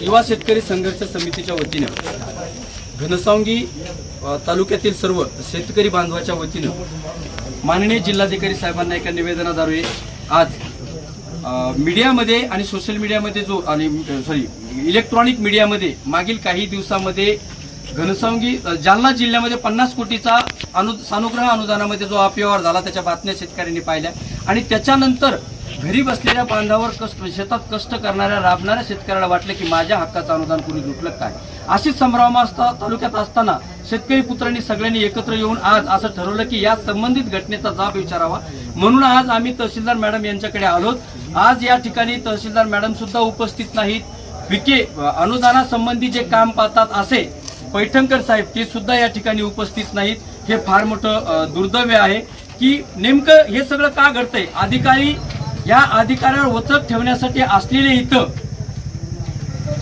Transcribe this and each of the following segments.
युवा शेतकरी संघर्ष समितीच्या वतीनं घनसावंगी तालुक्यातील सर्व शेतकरी बांधवाच्या वतीनं माननीय जिल्हाधिकारी साहेबांना एका निवेदनाद्वारे आज मीडियामध्ये आणि सोशल मीडियामध्ये जो आणि सॉरी इलेक्ट्रॉनिक मीडियामध्ये मागील काही दिवसामध्ये घनसावंगी जालना जिल्ह्यामध्ये पन्नास कोटीचा अनु सानुग्रह अनुदानामध्ये जो अपव्यवहार झाला त्याच्या बातम्या शेतकऱ्यांनी पाहिल्या. आणि त्याच्यानंतर घरी बसलेल्या बांधावर कष्ट शेतात कष्ट करणाऱ्या राबणाऱ्या शेतकऱ्याला वाटलं की माझ्या हक्काचं अनुदान कोणी लुटलं काय? अशीच असता तालुक्यात असताना शेतकरी पुत्रांनी सगळ्यांनी एकत्र येऊन आज असं ठरवलं की या संबंधित घटनेचा जाब विचारावा. म्हणून आज आम्ही तहसीलदार मॅडम यांच्याकडे आलोत. आज या ठिकाणी तहसीलदार मॅडम सुद्धा उपस्थित नाहीत. विके अनुदानासंबंधी जे काम पाहतात असे पैठणकर साहेब ते सुद्धा या ठिकाणी उपस्थित नाहीत. हे फार मोठं अ, दुर्दैव आहे की नेमकं हे सगळं का घडतंय? अधिकारी या अधिकाऱ्यावर वचक ठेवण्यासाठी असलेले इथं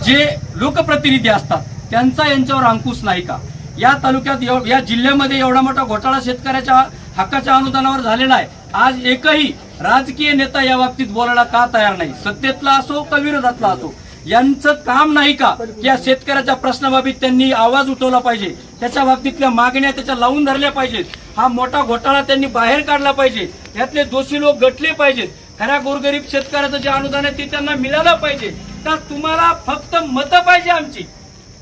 जे लोकप्रतिनिधी असतात त्यांचा यांच्यावर अंकुश नाही का? या तालुक्यात एव- या जिल्ह्यामध्ये एवढा मोठा घोटाळा शेतकऱ्याच्या हक्काच्या अनुदानावर झालेला आहे. आज एकही राजकीय नेता या बाबतीत बोलायला का तयार नाही? सत्तेतला असो का विरोधातला असो? यांचं काम नाही का या शेतकऱ्याच्या प्रश्नाबाबत त्यांनी आवाज उठवला पाहिजे? त्याच्या बाबतीतल्या मागण्या त्याच्या लावून धरल्या पाहिजेत? हा मोठा घोटाळा त्यांनी बाहेर काढला पाहिजे? यातले दोषी लोक गटले पाहिजेत? खऱ्या गोरगरीब शेतकऱ्याचं जे अनुदान आहे ते त्यांना मिळालं पाहिजे. तर तुम्हाला फक्त मतं पाहिजे आमची.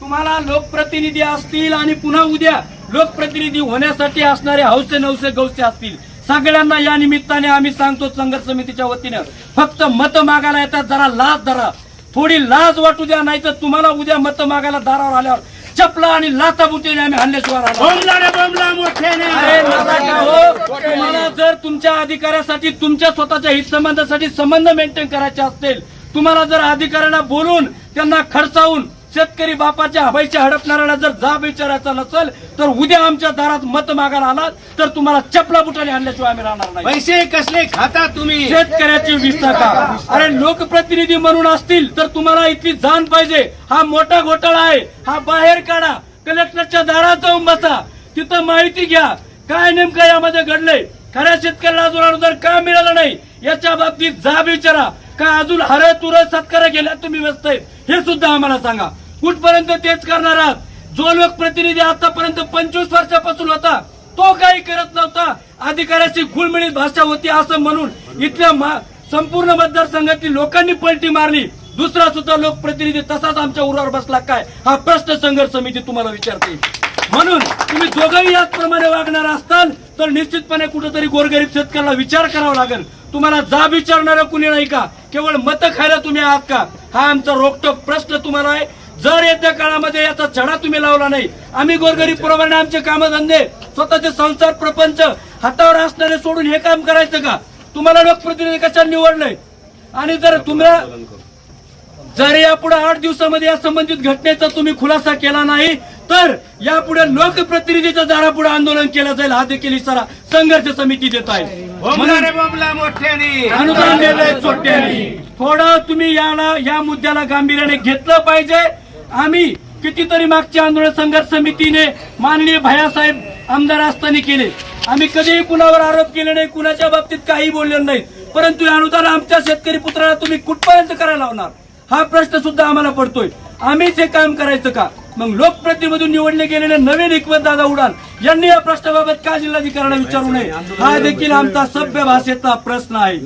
तुम्हाला लोकप्रतिनिधी असतील आणि पुन्हा उद्या लोकप्रतिनिधी होण्यासाठी असणारे हौसे नवसे गौसे असतील. सगळ्यांना या निमित्ताने आम्ही सांगतो संघर्ष समितीच्या वतीनं फक्त मत मागायला येतात जरा लाज धरा. थोडी लाज वाटू द्या नाही तर तुम्हाला उद्या मत मागायला दारावर आल्यावर चपला आणि लाताबुटीने आम्ही हल्ल्याशिवाय राहणार नाही. बोमला रे बोमला मोठ्याने अरे नका का हो तुम्हाला जर तुमच्या अधिकाऱ्यासाठी तुमच्या स्वतःच्या हितसंबंधासाठी संबंध मेंटेन करायचे असतील तुम्हाला जर अधिकाऱ्यांना बोलून त्यांना खर्चावून शेतकरी बापाच्या हवाईच्या हडपणाऱ्याला जर जाब विचारायचा नसेल तर उद्या आमच्या दारात मत मागायला आलात तर तुम्हाला चपला बुटाने आणल्याशिवाय आम्ही राहणार नाही. पैसे कसले खाता तुम्ही? शेतकऱ्याची वीस टक्का. अरे लोकप्रतिनिधी म्हणून असतील तर तुम्हाला इथली जाण पाहिजे. हा मोठा घोटाळा आहे. हा बाहेर काढा. कलेक्टरच्या दारात जाऊन बसा. तिथं माहिती घ्या. काय नेमकं यामध्ये घडलंय? खऱ्या शेतकऱ्याला अजून अनुदान का मिळालं नाही? याच्या बाबतीत जाब विचारा. का अजून हर तुर सत्कार गेल्या तुम्ही व्यस्त हे सुद्धा आम्हाला सांगा. कुठपर्यंत तेच करणार आहात? जो लोकप्रतिनिधी आतापर्यंत पंचवीस वर्षापासून होता तो काही करत नव्हता. अधिकाऱ्याची गुळमिळीत भाषा होती असं म्हणून इथल्या संपूर्ण मतदारसंघातील लोकांनी पलटी मारली. दुसरा सुद्धा लोकप्रतिनिधी तसाच आमच्या उरावर बसला. काय? हा प्रश्न संघर्ष समिती तुम्हाला विचारते. म्हणून तुम्ही दोघंही याचप्रमाणे वागणार असताल तर निश्चितपणे कुठेतरी गोरगरीब शेतकऱ्याला विचार करावा लागेल. तुम्हाला जाब विचारणारं कुणी नाही का? केवळ मतं खायला तुम्ही आहात का? हा आमचा रोकटोक प्रश्न तुम्हाला आहे. जर येत्या काळामध्ये याचा छडा तुम्ही लावला नाही आम्ही गोरगरीब प्रमाणे आमचे कामधंदे स्वतःचे संसार प्रपंच हातावर असणारे सोडून हे काम करायचं का? तुम्हाला लोकप्रतिनिधी कशा निवडलंय? आणि जर तुम्हाला जर यापुढे आठ दिवसामध्ये या संबंधित घटनेचा तुम्ही खुलासा केला नाही तर यापुढे लोकप्रतिनिधीच्या दारापुढे आंदोलन केलं जाईल हा देखील इशारा संघर्ष समिती देत आहे. बोमला रे बोमला मोठ्याने. अनुदान दिलंय चोट्याने. थोडं तुम्ही याला या मुद्द्याला गांभीर्याने घेतलं पाहिजे आम्ही कितीतरी मागच्या आंदोलन संघर्ष समितीने माननीय भैयासाहेब आमदार असताना केले. आम्ही कधीही कुणावर आरोप केले नाही कुणाच्या बाबतीत काही बोलले नाही. परंतु अनुदान आमच्या शेतकरी पुत्राला तुम्ही कुठपर्यंत करायला लावणार? हा प्रश्न सुद्धा आम्हाला पडतोय. आम्हीच हे काम करायचं का? मग लोकप्रतिमधून निवडले गेलेले नवीन हिकमत दादा उडान यांनी या प्रश्नाबाबत का जिल्हाधिकाऱ्यांना विचारू नये? हा देखील आमचा सभ्य भाषेतला प्रश्न आहे.